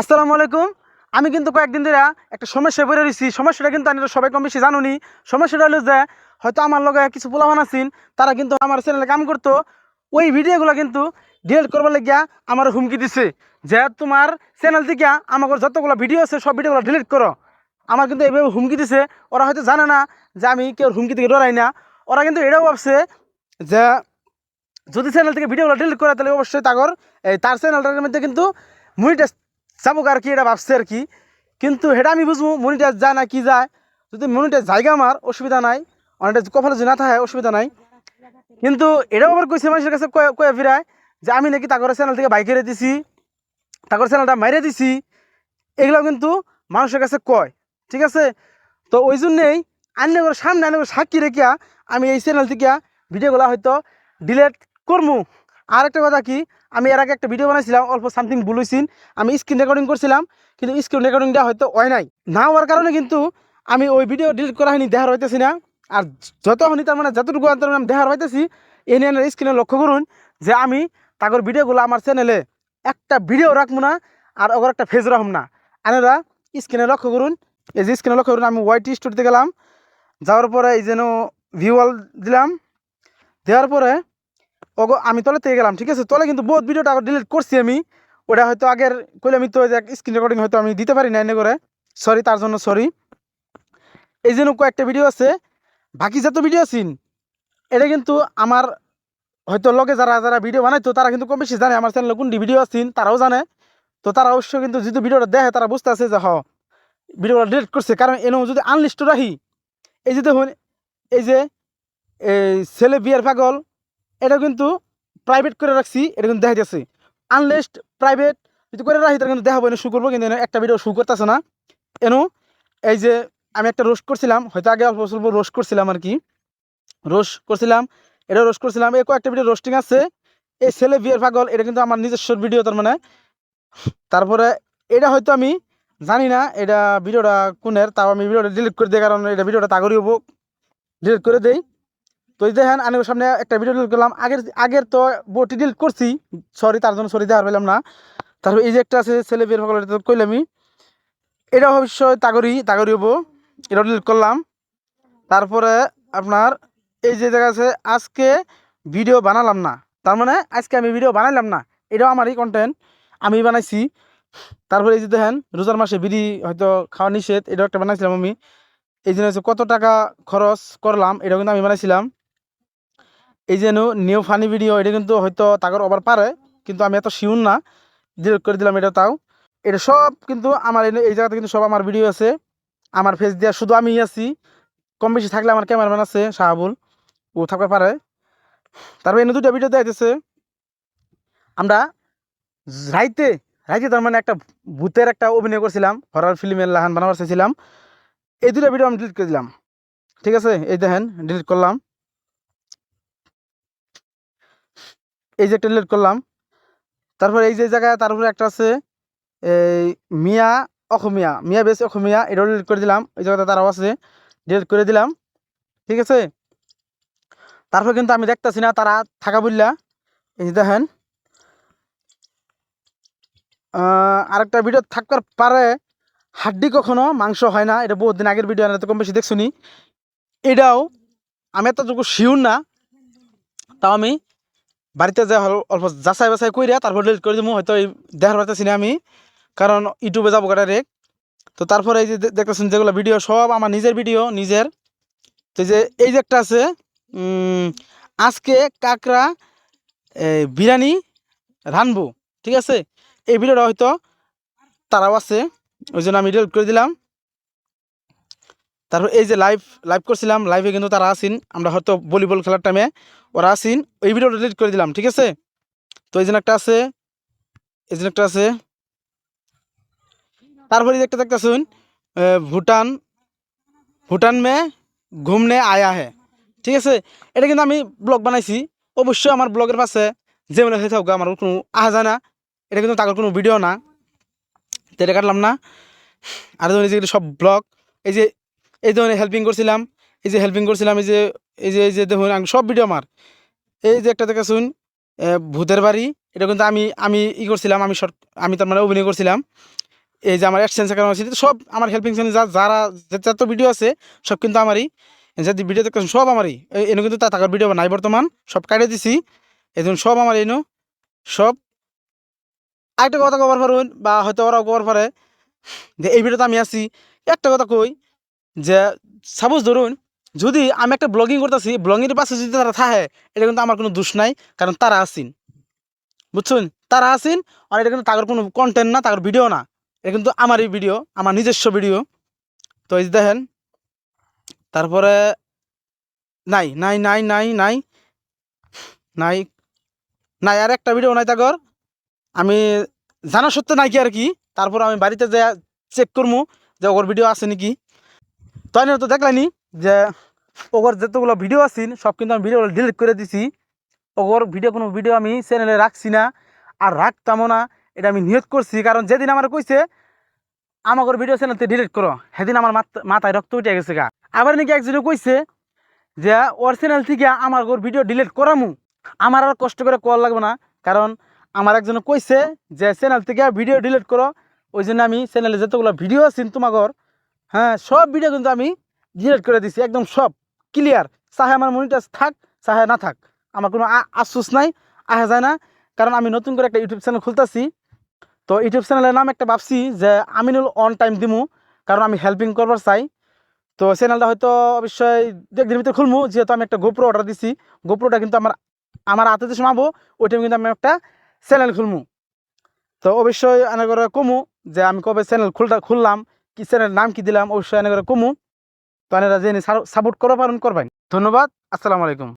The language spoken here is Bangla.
আসসালামু আলাইকুম। আমি কিন্তু কয়েকদিন ধরে একটা সমস্যা পড়ে রয়েছি। সমস্যাটা কিন্তু আমি সবাই কম বেশি জানুনি। সমস্যাটা হলো যে, হয়তো আমার লগে কিছু পোলাবান আছেন, তারা কিন্তু আমার চ্যানেলে কাম করতো। ওই ভিডিওগুলো কিন্তু ডিলিট করবার লাগিয়া আমার হুমকি দিছে যে, তোমার চ্যানেল থেকে আমার যতগুলো ভিডিও আছে, সব ভিডিওগুলো ডিলিট করো। আমার কিন্তু এভাবে হুমকি দিছে। ওরা হয়তো জানে না যে, আমি কেউ হুমকি থেকে ডরাই না। ওরা কিন্তু এটাও ভাবছে যে, যদি চ্যানেল থেকে ভিডিওগুলো ডিলিট করে, তাহলে অবশ্যই তাগর তার চ্যানেলটার মধ্যে কিন্তু মনিটাইজ যাব আর কি, এটা ভাবছে আর কি। কিন্তু সেটা আমি বুঝব মনিটাইজ যায় না, কি যায়। যদি মনিটাইজ জায়গা আমার অসুবিধা নাই। অনেকটা কপালে যদি না থাকে, অসুবিধা নাই। কিন্তু এটাও আবার কইছে মানুষের কাছে কয়ে ফিরায় যে আমি নাকি তাগরের চ্যানেল থেকে বাইক হেরে দিছি তাগর চ্যানেলটা মাইরে দিছি। এগুলো কিন্তু মানুষের কাছে কয়, ঠিক আছে? তো ওই জন্যেই আন্নগর সামনে আন্নগর সাক্ষী রেখিয়া আমি এই চ্যানেল থেকে ভিডিওগুলো হয়তো ডিলেট করব আর একটা কথা কি আমি এর আগে একটা ভিডিও বানাইছিলাম, অল্প সামথিং ভুল হয়েছিল আমি স্ক্রিন রেকর্ডিং করছিলাম, কিন্তু স্ক্রিন রেকর্ডিংটা হয়তো হয় নাই। না হওয়ার কারণে কিন্তু আমি ওই ভিডিও ডিলিট করা হয়নি, দেখার হইতেছি না। আর যতক্ষণই তার মানে যতটুকু তার মানে দেখার হইতেছি এই নিয়ে স্ক্রিনে লক্ষ্য করুন যে আমি তাগর ভিডিওগুলো আমার চ্যানেলে একটা ভিডিও রাখব না, আর ওগর একটা ফেজ রাখব না। আনেরা স্ক্রিনে লক্ষ্য করুন, এই যে স্ক্রিনে লক্ষ্য করুন, আমি ওয়াইটি স্টুডিওতে গেলাম, যাওয়ার পরে এই যেন ভিউয়াল দিলাম, দেওয়ার পরে ওগো, আমি তলে থেকে গেলাম, ঠিক আছে? তলে কিন্তু বহুত ভিডিওটা ডিলিট করছি আমি। ওটা হয়তো আগের কইলে আমি তো স্ক্রিন রেকর্ডিং হয়তো আমি দিতে পারি না এনে করে। সরি তার জন্য সরি এই জন্য কয়েকটা ভিডিও আছে, বাকি যত ভিডিও আছেন এটা কিন্তু আমার হয়তো লগে যারা যারা ভিডিও বানাইতো তারা কিন্তু কম বেশি জানে। আমার চ্যানেলে কোনটি ভিডিও আছেন তারাও জানে। তো তারা অবশ্যই কিন্তু যদি ভিডিওটা দেখে, তারা বুঝতে আছে যে হ ভিডিওটা ডিলিট করছে। কারণ এনেও যদি আনলিস্ট রাখি, এই যে দেখুন, এই যে ছেলে বিয়ের পাগল এটা কিন্তু প্রাইভেট করে রাখছি, এটা কিন্তু দেখা যাচ্ছে। আনলিস্ট প্রাইভেট যদি করে রাখি, তাহলে কিন্তু দেখাবো, এনে শু করব, কিন্তু একটা ভিডিও শু করতেছে না। এনো, এই যে আমি একটা রোস্ট করছিলাম, হয়তো আগে অল্প স্বল্প রোস্ট করছিলাম আর কি। রোস্ট করছিলাম, এটা রোস্ট করছিলাম, এই কয়েকটা ভিডিও রোস্টিং আছে। এই ছেলে বিয়ের পাগল, এটা কিন্তু আমার নিজস্ব ভিডিও তার মানে। তারপরে এটা হয়তো আমি জানি না, এটা ভিডিওটা কোনের, তাও আমি ভিডিওটা ডিলিট করে দিই, কারণ এটা ভিডিওটা তাগরি হব ডিলিট করে দেই। তো এই দেখেন, আমি ওর সামনে একটা ভিডিও ডিলিট করলাম। আগের আগের তো বটি ডিলিট করছি। সরি তার জন্য সরি দেওয়ার পেলাম না। তারপর এই যে একটা আছে, ছেলে এটা তো কইলামই। এটা অবশ্যই তাগরি তাগরি হব। এটা ডিলিট করলাম। তারপরে আপনার এই যে জায়গা আছে, আজকে ভিডিও বানালাম না। তার মানে আজকে আমি ভিডিও বানাইলাম না। এটাও আমারই কন্টেন্ট আমি বানাইছি। তারপরে এই যে দেখেন, রোজার মাসে বিড়ি হয়তো খাওয়া নিষেধ। এটাও একটা বানাইছিলাম আমি। এই জন্য কত টাকা খরচ করলাম, এটাও কিন্তু আমি বানাইছিলাম। এই যে নিউ ফানি ভিডিও এটা কিন্তু হয়তো তাগর আবার পারে, কিন্তু আমি এত শিউন না ডিলিট করে দিলাম এটা তাও। এটা সব কিন্তু আমার এই জায়গাতে কিন্তু সব আমার ভিডিও আছে, আমার ফেস দিয়া শুধু আমি আছি, কম বেশি থাকলে আমার ক্যামেরাম্যান আছে, শাহাবুল, ও থাকতে পারে। তারপরে এনে দুটা ভিডিও দেখাইতেছে। আমরা রাইতে রাইতে তার মানে একটা ভূতের একটা অভিনয় করছিলাম হরার ফিল্মের লাহান বানাবার চাইছিলাম। এই দুটো ভিডিও আমি ডিলিট করে দিলাম। ঠিক আছে? এই দেখেন ডিলিট করলাম। এই যে একটা করলাম। তারপর এই যে জায়গায় তারপরে একটা আছে, এই মিয়া অসমীয়া মিয়া বেশ অসমীয়া এটাও ডিলিট করে দিলাম। এই জায়গাতে তারাও আছে ডিলিট করে দিলাম। ঠিক আছে? তারপর কিন্তু আমি দেখতেছি না, তারা থাকা বললা এই দেখেন। আরেকটা ভিডিও থাকবার পারে, হাড্ডি কখনো মাংস হয় না। এটা বহুত দিন আগের ভিডিও তো কম বেশি দেখছুনি। এটাও আমি এতটুকু শিউর না, তাও আমি বাড়িতে যে অল্প যাচাই বাছাই কইরা তারপর ডিলিট করে দিব হয়তো এই দেখার পারতেছি না আমি। কারণ ইউটিউবে যাব রেক তো তারপরে এই যে দেখতেছেন যেগুলো ভিডিও সব আমার নিজের ভিডিও নিজের। তো যে, এই যে একটা আছে আজকে কাকরা বিরিয়ানি রানবো ঠিক আছে? এই ভিডিওটা হয়তো তারাও আছে, ওই জন্য আমি ডিলিট করে দিলাম। তারপর এই যে লাইভ লাইভ করছিলাম লাইভে কিন্তু তারা আসিন আমরা হয়তো ভলিবল খেলার টাইমে ওরা আসিন ওই ভিডিও ডিলিট করে দিলাম, ঠিক আছে? তো এই জন্য একটা আছে, এই জন্য একটা আছে। তারপরে একটা দেখতেছুন ভুটান ভুটান মে ঘুমনে আয়া হে ঠিক আছে? এটা কিন্তু আমি ব্লগ বানাইছি। অবশ্যই আমার ব্লগের পাশে যে মনে হয়ে থাকুক, আমার কোনো আহা যায় না। এটা কিন্তু তাদের কোনো ভিডিও না। তো এটা কাটলাম না। আর যে সব ব্লগ এই যে এই ধরনের হেল্পিং করছিলাম, এই যে হেল্পিং করছিলাম, এই যে এই যে এই যে দেখুন আমি সব ভিডিও আমার। এই যে একটা দেখে শুন ভূতের বাড়ি, এটা কিন্তু আমি আমি ই করছিলাম, আমি শর্ট আমি তার মানে অভিনয় করছিলাম। এই যে আমার অ্যাডসেন্স অ্যাকাউন্ট আছে, সব আমার হেল্পিং চ্যানেল যা, যারা যত ভিডিও আছে, সব কিন্তু আমারই। যদি ভিডিও দেখতেছেন সব আমারই। এনে কিন্তু তা টাকার ভিডিও নাই বর্তমান, সব কাটে দিছি। এই সব আমার এনো, সব। আরেকটা কথা কবার পারুন, বা হয়তো ওরাও কবার পারে, যে এই ভিডিওতে আমি আছি। একটা কথা কই যে সাপোজ ধরুন, যদি আমি একটা ব্লগিং করতেছি ব্লগিংয়ের পাশে যদি তারা থাকে, এটা কিন্তু আমার কোনো দোষ নাই, কারণ তারা আসিন বুঝছেন? তারা আসিন আর এটা কিন্তু তাদের কোনো কন্টেন্ট না, তাদের ভিডিও না। এটা কিন্তু আমারই ভিডিও আমার নিজস্ব ভিডিও তো এই দেখেন, তারপরে নাই নাই নাই নাই নাই নাই নাই, আর একটা ভিডিও নাই তাগর। আমি জানা সত্ত্বে নাই কি আর কি, তারপর আমি বাড়িতে যে চেক করব যে ওর ভিডিও আছে নাকি। তাই তো দেখলানি যে ওর যতগুলো ভিডিও আছেন, সব কিন্তু আমি ভিডিওগুলো ডিলিট করে দিছি। ওর ভিডিও, কোনো ভিডিও আমি চ্যানেলে রাখছি না আর রাখতামও না, এটা আমি নিয়ত করছি। কারণ যেদিন আমার কইছে আমাকে ভিডিও চ্যানেলতে ডিলিট করো, সেদিন আমার মাথ- মাথায় রক্ত উঠে গেছে গা। আবার নাকি একজনে কইছে যে ওর চ্যানেল থেকে আমার ওর ভিডিও ডিলিট করামু। আমার আর কষ্ট করে কল লাগবে না, কারণ আমার একজনে কইছে যে চ্যানেল থেকে ভিডিও ডিলিট করো ওই জন্য আমি চ্যানেলে যতগুলো ভিডিও আছে তোমাগর হ্যাঁ সব ভিডিও কিন্তু আমি ডিলিট করে দিছি, একদম সব ক্লিয়ার চাহে আমার মনিটাস থাক, চাহে না থাক, আমার কোনো আফসোস নাই, আহা যায় না। কারণ আমি নতুন করে একটা ইউটিউব চ্যানেল খুলতেছি। তো ইউটিউব চ্যানেলের নাম একটা ভাবছি যে আমি আমিনুল অন টাইম দিমু, কারণ আমি হেল্পিং করবার চাই। তো চ্যানেলটা হয়তো অবশ্যই একদিনের ভিতরে খুলবো যেহেতু আমি একটা গোপ্রো অর্ডার দিছি। গোপ্রোটা কিন্তু আমার আমার হাতে যে সমাবো, ওই টাইমে কিন্তু আমি একটা চ্যানেল খুলবো তো অবশ্যই এনে করে কমু যে আমি কবে চ্যানেল খুলটা খুললাম। কি চ্যানেলের নাম কি দিলাম? অবশ্যই এনে করে কমু। তো এনারা জেনে সাপোর্ট করো, পালন করবেন ধন্যবাদ, আসসালামু আলাইকুম।